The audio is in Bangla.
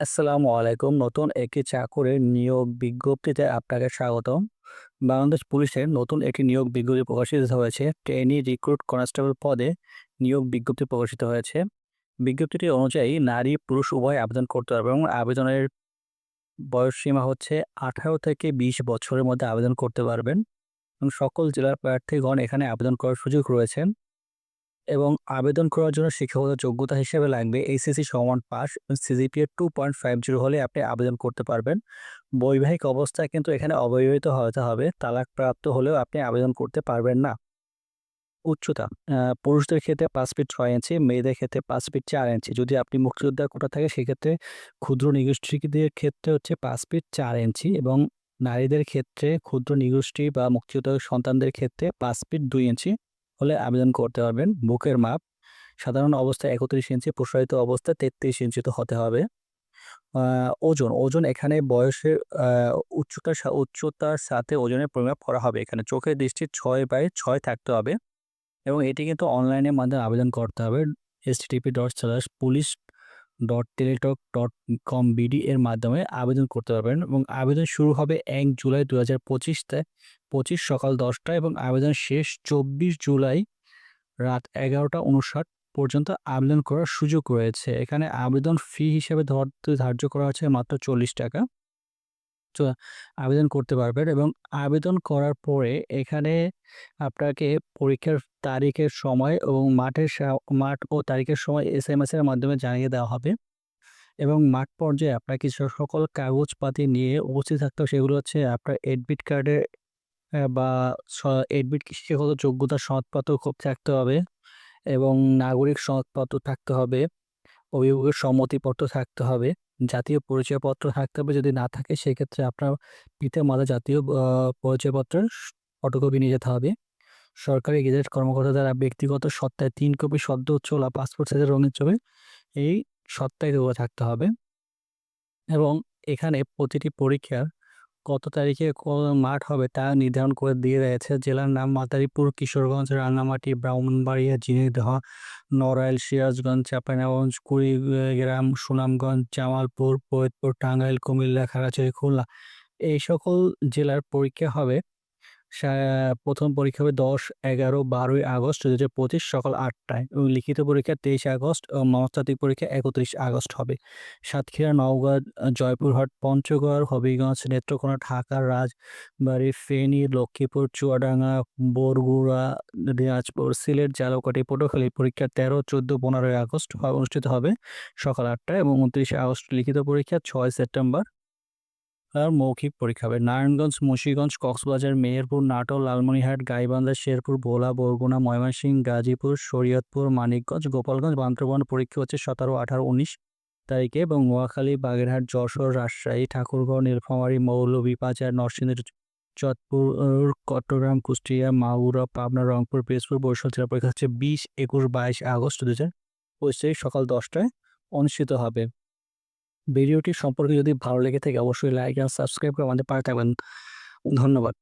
আসসালামু আলাইকুম। নতুন একটি চাকুরির নিয়োগ বিজ্ঞপ্তিতে আপনাকে স্বাগতম। বাংলাদেশ পুলিশের নতুন একটি নিয়োগ বিজ্ঞপ্তি প্রকাশিত হয়েছে। ট্রেনি রিক্রুট কনস্টেবল পদে নিয়োগ বিজ্ঞপ্তি প্রকাশিত হয়েছে। বিজ্ঞপ্তিটি অনুযায়ী নারী, পুরুষ, উভয় আবেদন করতে পারবে এবং আবেদনের বয়সসীমা হচ্ছে ১৮ থেকে ২০ বছরের মধ্যে আবেদন করতে পারবেন এবং সকল জেলার প্রার্থীগণ এখানে আবেদন করার সুযোগ রয়েছে। এবং আবেদন করার জন্য শিক্ষাগত যোগ্যতা হিসেবে লাগবে এইচএসসি সমান pass CGPA two point five zero হলে আপনি আবেদন করতে পারবেন। বৈবাহিক অবস্থায় কিন্তু এখানে অবিবাহিত হতে হবে, তালাকপ্রাপ্ত হলেও আপনি আবেদন করতে পারবেন না। উচ্চতা পুরুষদের ক্ষেত্রে পাঁচ ফিট ছয় ইঞ্চি, মেয়েদের ক্ষেত্রে পাঁচ ফিট চার ইঞ্চি। যদি আপনি মুক্তিযোদ্ধার কোটা থাকে, সেক্ষেত্রে ক্ষুদ্র নিগোষ্ঠীদের ক্ষেত্রে হচ্ছে পাঁচ ফিট চার ইঞ্চি এবং নারীদের ক্ষেত্রে ক্ষুদ্র নিগোষ্ঠী বা মুক্তিযোদ্ধা সন্তানদের ক্ষেত্রে পাঁচ ফিট দুই ইঞ্চি। হলে আবেদন করতে পারবেন। বুকের মাপ, সাধারণ অবস্থায় একত্রিশ ইঞ্চি, প্রসারিত অবস্থায় তেত্রিশ ইঞ্চি তো হতে হবে। ওজন ওজন এখানে বয়সের উচ্চতার উচ্চতার সাথে ওজনের পরিমাপ করা হবে। এখানে চোখের দৃষ্টি ছয় বাই ছয় থাকতে হবে এবং এটি কিন্তু অনলাইনের মাধ্যমে আবেদন করতে হবে। STP dot slash police dot Teletalk dot com BD এর মাধ্যমে আবেদন করতে পারবেন এবং আবেদন শুরু হবে এক জুলাই দু হাজার পঁচিশতে পঁচিশ সকাল দশটা এবং আবেদন শেষ চব্বিশ জুলাই রাত এগারোটা উনষাট পর্যন্ত আবেদন করার সুযোগ রয়েছে। এখানে আবেদন ফি হিসেবে ধরতে ধার্য করা হচ্ছে মাত্র চল্লিশ টাকা। তো আবেদন করতে পারবেন এবং আবেদন করার পরে এখানে আপনাকে পরীক্ষার তারিখের সময় এবং মাঠের মাঠ ও তারিখের সময় এস এম এস এর মাধ্যমে জানিয়ে দেওয়া হবে এবং মাঠ পর্যায়ে আপনার কিছু সকল কাগজপাতি নিয়ে উপস্থিত থাকতে সেগুলো হচ্ছে আপনার এডমিট কার্ডের বা এডমিট শিক্ষাগত যোগ্যতা সনদপত্র খুব থাকতে হবে এবং নাগরিক সনদপত্র থাকতে হবে, অভিভাবকের সম্মতিপত্র থাকতে হবে, জাতীয় পরিচয়পত্র থাকতে হবে, যদি না থাকে সেক্ষেত্রে আপনার পিতা মাতা জাতীয় পরিচয়পত্রের ফটোকপি নিয়ে যেতে হবে। সরকারি গেজেট কর্মকর্তা দ্বারা ব্যক্তিগত সত্তায় তিন কপি সদ্য চলা পাসপোর্ট সাইজের রঙিন ছবি এই সত্তায় থাকতে হবে এবং এখানে প্রতিটি পরীক্ষার কত তারিখে মাঠ হবে তা নির্ধারণ করে দিয়ে রয়েছে জেলার নাম মাদারীপুর, কিশোরগঞ্জ রাঙামাটি ব্রাহ্মণবাড়িয়া, ঝিনাইদহ, নড়াইল, সিরাজগঞ্জ, চাঁপাইনগঞ্জ, কুড়িগ্রাম, সুনামগঞ্জ, জামালপুর, ফরিদপুর, টাঙ্গাইল, কুমিল্লা, খাগড়াছড়ি, খুলনা। এই সকল জেলার পরীক্ষা হবে প্রথম পরীক্ষা হবে দশ, এগারো, বারোই আগস্ট দু হাজার পঁচিশ সকাল আটটায় এবং লিখিত পরীক্ষা তেইশ আগস্ট মনস্তাত্ত্বিক পরীক্ষা একত্রিশ আগস্ট হবে। সাতক্ষীরা, নওগাঁ, জয়পুরহাট, পঞ্চগড়, হবিগঞ্জ, নেত্রকোনা, ঢাকা, রাজবাড়ি, ফেনী, লক্ষ্মীপুর, চুয়াডাঙ্গা, বরগুড়া, দিনাজপুর, সিলেট ঝালকাঠি পটুয়াখালী। পরীক্ষা তেরো, চোদ্দ, পনেরোই আগস্ট অনুষ্ঠিত হবে সকাল আটটায় এবং উনত্রিশে আগস্ট লিখিত পরীক্ষা ছয় সেপ্টেম্বর মৌখিক পরীক্ষা হবে। নারায়ণগঞ্জ, মুন্সিগঞ্জ, কক্সবাজার, মেহেরপুর, নাটোর, লালমনিরহাট, গাইবান্ধা, শেরপুর, ভোলা, বরগুনা, ময়মনসিংহ, গাজীপুর, শরীয়তপুর, মানিকগঞ্জ, গোপালগঞ্জ, বান্দরবান, পরীক্ষা হচ্ছে সতেরো, আঠারো, উনিশ তারিখে এবং নোয়াখালী, বাগেরহাট, যশোর, রাজশাহী, ঠাকুরগাঁও, নীলফামারী মৌলভীবাজার নরসিংদী চটপুর চট্টগ্রাম, কুষ্টিয়া, মাগুরা, পাবনা, রংপুর, পিরোজপুর, বরিশাল, জেলা পরীক্ষা হচ্ছে বিশ, একুশ, বাইশ আগস্ট দু হাজার পঁচিশ সকাল দশটায় অনুষ্ঠিত হবে। ভিডিওটি সম্পর্কে যদি ভালো লেগে থাকে, অবশ্যই লাইক আর সাবস্ক্রাইব করে আমাদের পাশে থাকবেন। ধন্যবাদ।